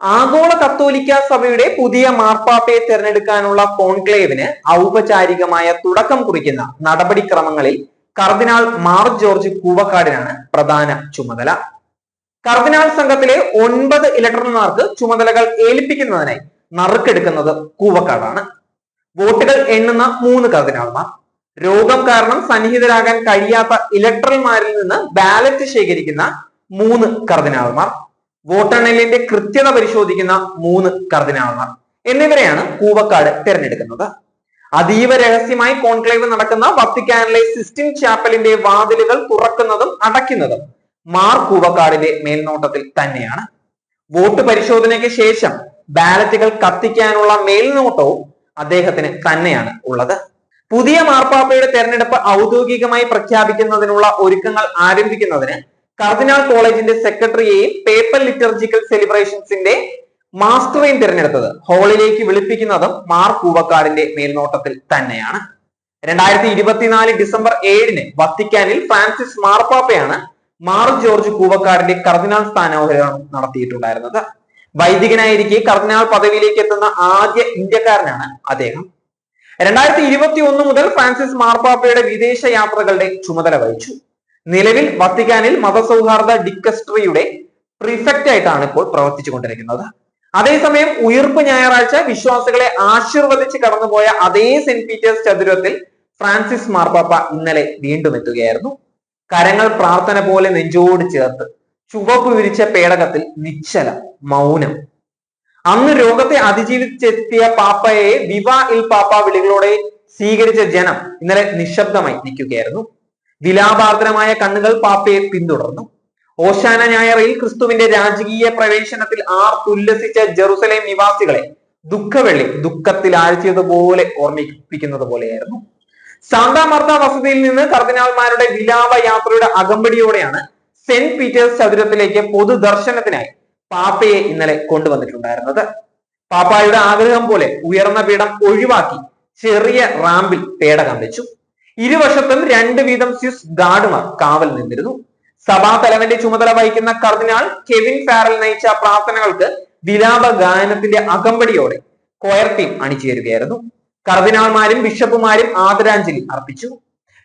ആഗോള കത്തോലിക്ക സഭയുടെ പുതിയ മാർപ്പാപ്പയെ തിരഞ്ഞെടുക്കാനുള്ള കോൺക്ലേവിന് ഔപചാരികമായ തുടക്കം കുറിക്കുന്ന നടപടിക്രമങ്ങളിൽ കർദിനാൾ മാർ ജോർജ് കൂവക്കാടിനാണ് പ്രധാന ചുമതല. കർദിനാൾ സംഘത്തിലെ ഒൻപത് ഇലക്ടർമാർക്ക് ചുമതലകൾ ഏൽപ്പിക്കുന്നതിനായി നറുക്കെടുക്കുന്നത് കൂവക്കാടാണ്. വോട്ടുകൾ എണ്ണുന്ന മൂന്ന് കർദിനാൾമാർ. രോഗം കാരണം സന്നിഹിതരാകാൻ കഴിയാത്ത ഇലക്ടറൽമാരിൽ നിന്ന് ബാലറ്റ് ശേഖരിക്കുന്ന മൂന്ന് കർദിനാൾമാർ. വോട്ടെണ്ണലിന്റെ കൃത്യത പരിശോധിക്കുന്ന മൂന്ന് കർദിനാൾമാർ എന്നിവരെയാണ് കൂവക്കാട് തിരഞ്ഞെടുക്കുന്നത്. അതീവ രഹസ്യമായി കോൺക്ലേവ് നടക്കുന്ന വത്തിക്കാനിലെ സിസ്റ്റിൻ ചാപ്പലിന്റെ വാതിലുകൾ തുറക്കുന്നതും അടയ്ക്കുന്നതും മാർ കൂവക്കാടിന്റെ മേൽനോട്ടത്തിൽ തന്നെയാണ്. വോട്ട് പരിശോധനയ്ക്ക് ശേഷം ബാലറ്റുകൾ കത്തിക്കാനുള്ള മേൽനോട്ടവും അദ്ദേഹത്തിന് തന്നെയാണ് ഉള്ളത്. പുതിയ മാർപ്പാപ്പയുടെ തെരഞ്ഞെടുപ്പ് ഔദ്യോഗികമായി പ്രഖ്യാപിക്കുന്നതിനുള്ള ഒരുക്കങ്ങൾ ആരംഭിക്കുന്നതിന് കർദിനാൾ കോളേജിന്റെ സെക്രട്ടറിയെയും പേപ്പർ ലിറ്റർജിക്കൽ സെലിബ്രേഷൻസിന്റെ മാസ്റ്ററെയും തിരഞ്ഞെടുത്തത്. ഹോളിലേക്ക് വിളിപ്പിക്കുന്നതും മാർ കൂവക്കാടിന്റെ മേൽനോട്ടത്തിൽ തന്നെയാണ്. രണ്ടായിരത്തി ഇരുപത്തിനാല് ഡിസംബർ ഏഴിന് വത്തിക്കാനിൽ ഫ്രാൻസിസ് മാർപ്പാപ്പയാണ് മാർ ജോർജ് കൂവക്കാടിന്റെ കർദിനാൾ സ്ഥാനാരോഹണം നടത്തിയിട്ടുണ്ടായിരുന്നത്. വൈദികനായിരിക്കെ കർദിനാൾ പദവിയിലേക്ക് എത്തുന്ന ആദ്യ ഇന്ത്യക്കാരനാണ് അദ്ദേഹം. രണ്ടായിരത്തി ഇരുപത്തി ഒന്ന് മുതൽ ഫ്രാൻസിസ് മാർപ്പാപ്പയുടെ വിദേശ യാത്രകളുടെ ചുമതല വഹിച്ചു. നിലവിൽ വത്തിക്കാനിൽ മതസൗഹാർദ്ദ ഡിക്കസ്ട്രിയുടെ പ്രിഫക്റ്റ് ആയിട്ടാണ് ഇപ്പോൾ പ്രവർത്തിച്ചുകൊണ്ടിരിക്കുന്നത്. അതേസമയം ഉയർപ്പ് ഞായറാഴ്ച വിശ്വാസികളെ ആശീർവദിച്ച് കടന്നുപോയ അതേ സെന്റ് പീറ്റേഴ്സ് ചതുരത്തിൽ ഫ്രാൻസിസ് മാർപ്പാപ്പ ഇന്നലെ വീണ്ടും എത്തുകയായിരുന്നു. കരങ്ങൾ പ്രാർത്ഥന പോലെ നെഞ്ചോട് ചേർത്ത് ചുവപ്പ് വിരിച്ച പേടകത്തിൽ നിശ്ചല മൗനം. അന്ന് രോഗത്തെ അതിജീവിച്ചെത്തിയ പാപ്പയെ വിവാ ഇൽ പാപ്പ വിളികളോടെ സ്വീകരിച്ച ജനം ഇന്നലെ നിശബ്ദമായി നിൽക്കുകയായിരുന്നു. വിലാപാർദ്രമായ കണ്ണുകൾ പാപ്പയെ പിന്തുടർന്നു. ഓശാന ഞായറിൽ ക്രിസ്തുവിന്റെ രാജകീയ പ്രവേശനത്തിൽ ആർ ഉല്ലസിച്ച ജെറുസലേം നിവാസികളെ ദുഃഖവെള്ളി ദുഃഖത്തിൽ ആഴ്ചയതുപോലെ ഓർമ്മിപ്പിക്കുന്നത് പോലെയായിരുന്നു. സാന്താമർത്ത വസതിയിൽ നിന്ന് കർദിനാൾമാരുടെ വിലാപ യാത്രയുടെ അകമ്പടിയോടെയാണ് സെന്റ് പീറ്റേഴ്സ് ചതുരത്തിലേക്ക് പൊതുദർശനത്തിനായി പാപ്പയെ ഇന്നലെ കൊണ്ടുവന്നിട്ടുണ്ടായിരുന്നത്. പാപ്പായുടെ ആഗ്രഹം പോലെ ഉയർന്ന പീഠം ഒഴിവാക്കി ചെറിയ റാമ്പിൽ പേടകം വെച്ചു. ഇരുവശത്തും രണ്ട് വീതം സ്വിസ് ഗാർഡുമാർ കാവൽ നിന്നിരുന്നു. സഭാ തലവന്റെ ചുമതല വഹിക്കുന്ന കർദിനാൾ കെവിൻ ഫാറൽ നയിച്ച പ്രാർത്ഥനകൾക്ക് വിലാപ ഗായനത്തിന്റെ അകമ്പടിയോടെ കോയർ ടീം അണിചേരുകയായിരുന്നു. കർദിനാൾമാരും ബിഷപ്പുമാരും ആദരാഞ്ജലി അർപ്പിച്ചു.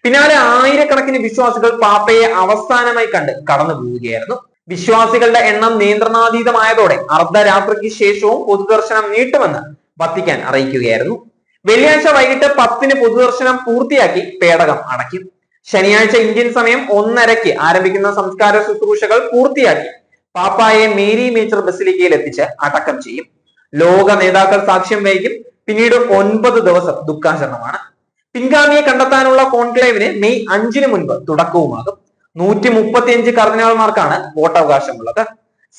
പിന്നാലെ ആയിരക്കണക്കിന് വിശ്വാസികൾ പാപ്പയെ അവസാനമായി കണ്ട് കടന്നു പോവുകയായിരുന്നു വിശ്വാസികളുടെ എണ്ണം നിയന്ത്രണാതീതമായതോടെ അർദ്ധരാത്രിക്ക് ശേഷവും പൊതുദർശനം നീട്ടുമെന്ന് വത്തിക്കാൻ അറിയിക്കുകയായിരുന്നു. വെള്ളിയാഴ്ച വൈകിട്ട് പത്തിന് പൊതുദർശനം പൂർത്തിയാക്കി പേടകം അടയ്ക്കും. ശനിയാഴ്ച ഇന്ത്യൻ സമയം ഒന്നരയ്ക്ക് ആരംഭിക്കുന്ന സംസ്കാര ശുശ്രൂഷകൾ പൂർത്തിയാക്കി പാപ്പായെ മേരി മേച്ചർ ബസിലിക്കയിൽ എത്തിച്ച് അടക്കം ചെയ്യും. ലോക നേതാക്കൾ സാക്ഷ്യം വഹിക്കും. പിന്നീട് ഒൻപത് ദിവസം ദുഃഖാചരണമാണ്. പിൻഗാമിയെ കണ്ടെത്താനുള്ള കോൺക്ലേവിന് മെയ് അഞ്ചിന് മുൻപ് തുടക്കവുമാകും. നൂറ്റി മുപ്പത്തിയഞ്ച് കർദിനാൾമാർക്കാണ് വോട്ടവകാശമുള്ളത്.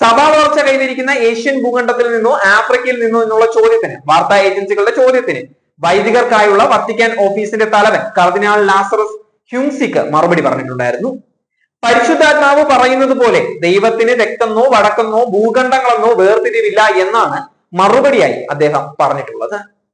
സഭാ വളർച്ച കൈവരിക്കുന്ന ഏഷ്യൻ ഭൂഖണ്ഡത്തിൽ നിന്നോ ആഫ്രിക്കയിൽ നിന്നോ എന്നുള്ള ചോദ്യത്തിന് വാർത്താ ഏജൻസികളുടെ ചോദ്യത്തിന് വൈദികർക്കായുള്ള വത്തിക്കാൻ ഓഫീസിന്റെ തലവൻ കർദിനാൾ ലാസറസ് ഹ്യൂംസിക്ക് മറുപടി പറഞ്ഞിട്ടുണ്ടായിരുന്നു. പരിശുദ്ധാത്മാവ് പറയുന്നത് പോലെ ദൈവത്തിന് രക്തമെന്നോ വടക്കെന്നോ ഭൂഖണ്ഡങ്ങളെന്നോ വേർതിരിവില്ല എന്നാണ് മറുപടിയായി അദ്ദേഹം പറഞ്ഞിട്ടുള്ളത്.